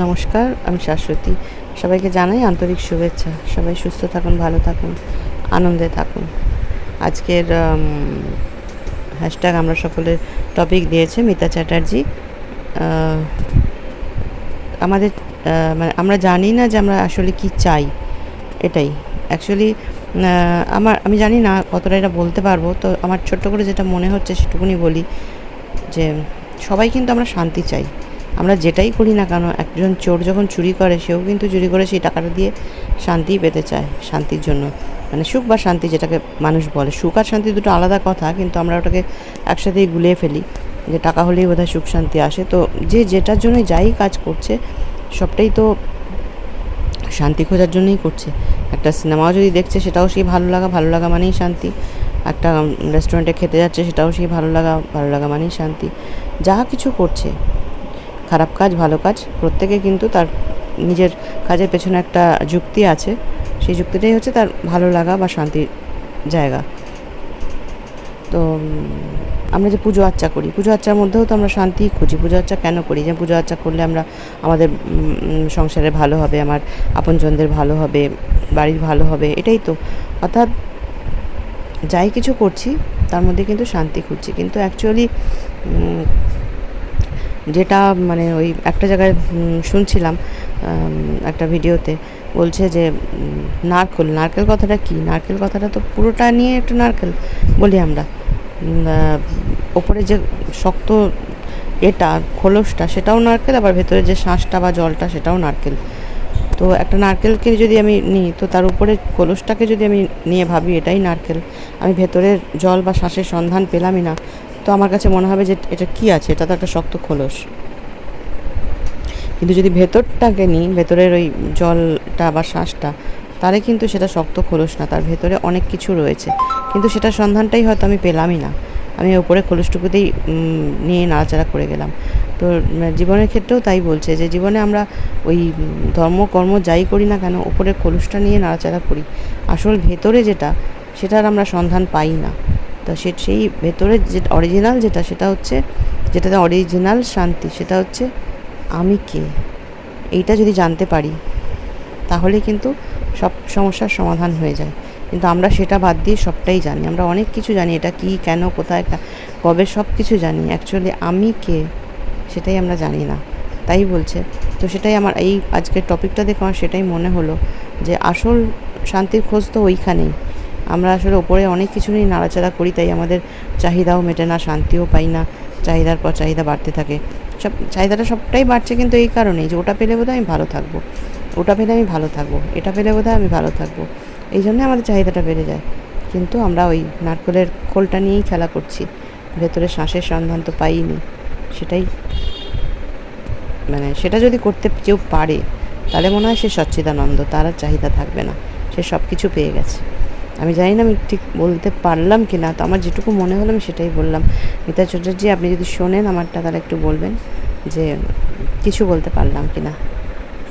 নমস্কার, আমি শাশ্বতী। সবাইকে জানাই আন্তরিক শুভেচ্ছা। সবাই সুস্থ থাকুন, ভালো থাকুন, আনন্দে থাকুন। আজকের হ্যাশট্যাগ আমরা সকলের টপিক দিয়েছে মিতা চ্যাটার্জি। আমাদের মানে আমরা জানি না যে আমরা আসলে কি চাই। এটাই। অ্যাকচুয়ালি আমার, আমি জানি না কতটা এটা বলতে পারব। তো আমার ছোট্ট করে যেটা মনে হচ্ছে সেটুকুনি বলি যে সবাই কিন্তু আমরা শান্তি চাই। আমরা যেটাই করি না কেন, একজন চোর যখন চুরি করে, সেও কিন্তু চুরি করে সেই টাকাটা দিয়ে শান্তিই পেতে চায়, শান্তির জন্য। মানে সুখ বা শান্তি যেটাকে মানুষ বলে। সুখ আর শান্তি দুটো আলাদা কথা, কিন্তু আমরা ওটাকে একসাথেই গুলিয়ে ফেলি। যে টাকা হলেই বোধহয় সুখ শান্তি আসে। তো যে যেটার জন্য যাই কাজ করছে, সবটাই তো শান্তি খোঁজার জন্যই করছে। একটা সিনেমাও যদি দেখছে, সেটাও সেই ভালো লাগা ভালো লাগা মানেই শান্তি। একটা রেস্টুরেন্টে খেতে যাচ্ছে, সেটাও সেই ভালো লাগা ভালো লাগা মানেই শান্তি। যা কিছু করছে খারাপ কাজ, ভালো কাজ, প্রত্যেকে কিন্তু তার নিজের কাজের পেছনে একটা যুক্তি আছে। সেই যুক্তিটাই হচ্ছে তার ভালো লাগা বা শান্তির জায়গা। তো আমরা যে পুজো আর্চা করি, পুজো আর্চার মধ্যেও তো আমরা শান্তি খুঁজি। পুজো আর্চা কেন করি? যে পুজো আর্চা করলে আমরা আমাদের সংসারে ভালো হবে, আমার আপনজনদের ভালো হবে, বাড়ির ভালো হবে, এটাই তো। অর্থাৎ যাই কিছু করছি, তার মধ্যে কিন্তু শান্তি খুঁজছি। কিন্তু অ্যাকচুয়ালি যেটা মানে ওই একটা জায়গায় শুনছিলাম একটা ভিডিওতে বলছে যে নারকেল নারকেল কথাটা কি? নারকেল কথাটা তো পুরোটা নিয়ে একটা নারকেল বলি আমরা। ওপরে যে শক্ত এটা, খোলসটা, সেটাও নারকেল, আবার ভেতরে যে শাঁসটা বা জলটা, সেটাও নারকেল। তো একটা নারকেলকে যদি আমি নিই, তো তার উপরে কলসটাকে যদি আমি নিয়ে ভাবি, এটাই নারকেল। আমি ভেতরের জল বা শ্বাসের সন্ধান পেলামই না। তো আমার কাছে মনে হবে যে এটা কি আছে? এটা তো একটা শক্ত খোলস। কিন্তু যদি ভেতরটাকে নিই, ভেতরের ওই জলটা বা শ্বাসটা, তাহলে কিন্তু সেটা শক্ত খোলস না, তার ভেতরে অনেক কিছু রয়েছে। কিন্তু সেটার সন্ধানটাই হয়তো আমি পেলামই না। আমি ওপরে খোলসটুকুতেই নিয়ে নাড়াচাড়া করে গেলাম। তো জীবনের ক্ষেত্রেও তাই বলছে যে জীবনে আমরা ওই ধর্ম, কর্ম যাই করি না কেন ওপরে খোলসটা নিয়ে নাড়াচাড়া করি। আসল ভেতরে যেটা, সেটার আমরা সন্ধান পাই না। তো সে, সেই ভেতরে যে অরিজিনাল যেটা, সেটা হচ্ছে, যেটাতে অরিজিনাল শান্তি, সেটা হচ্ছে আমি কে? এইটা যদি জানতে পারি, তাহলে কিন্তু সব সমস্যার সমাধান হয়ে যায়। কিন্তু আমরা সেটা বাদ দিয়ে সবটাই জানি। আমরা অনেক কিছু জানি, এটা কি, কেন, কোথায় কবে সব কিছু জানি। অ্যাকচুয়ালি আমি কে? সেটাই আমরা জানি না। তাই বলছে। তো সেটাই আমার, এই আজকের টপিকটা দেখে আমার সেটাই মনে হলো যে আসল শান্তির খোঁজ তো ওইখানেই। আমরা আসলে ওপরে অনেক কিছু নিয়ে নাড়াচাড়া করি, তাই আমাদের চাহিদাও মেটে না, শান্তিও পাই না, চাহিদার পর চাহিদা বাড়তে থাকে। সব, চাহিদাটা সবটাই বাড়ছে কিন্তু এই কারণেই যে ওটা পেলে বোধহয় আমি ভালো থাকব। ওটা পেলে আমি ভালো থাকব, এটা পেলে বোধহয় আমি ভালো থাকব। এই জন্যই আমাদের চাহিদাটা বেড়ে যায়। কিন্তু আমরা ওই নারকেলের খোলটা নিয়েই খেলা করছি। ভেতরে শ্বাসের সন্ধান তো পাইনি। সেটাই মানে সেটা যদি করতে কেউ পারে, তাহলে মনে হয় সে সচ্চিদানন্দ, তার আর চাহিদা থাকবে না। সে সব কিছু পেয়ে গেছে। আমি জানি না আমি ঠিক বলতে পারলাম কি না তো আমার যেটুকু মনে হলো আমি সেটাই বললাম। মিতা চট্টোপাধ্যায় আপনি যদি শোনেন আমারটা তাহলে একটু বলবেন যে কিছু বলতে পারলাম কি না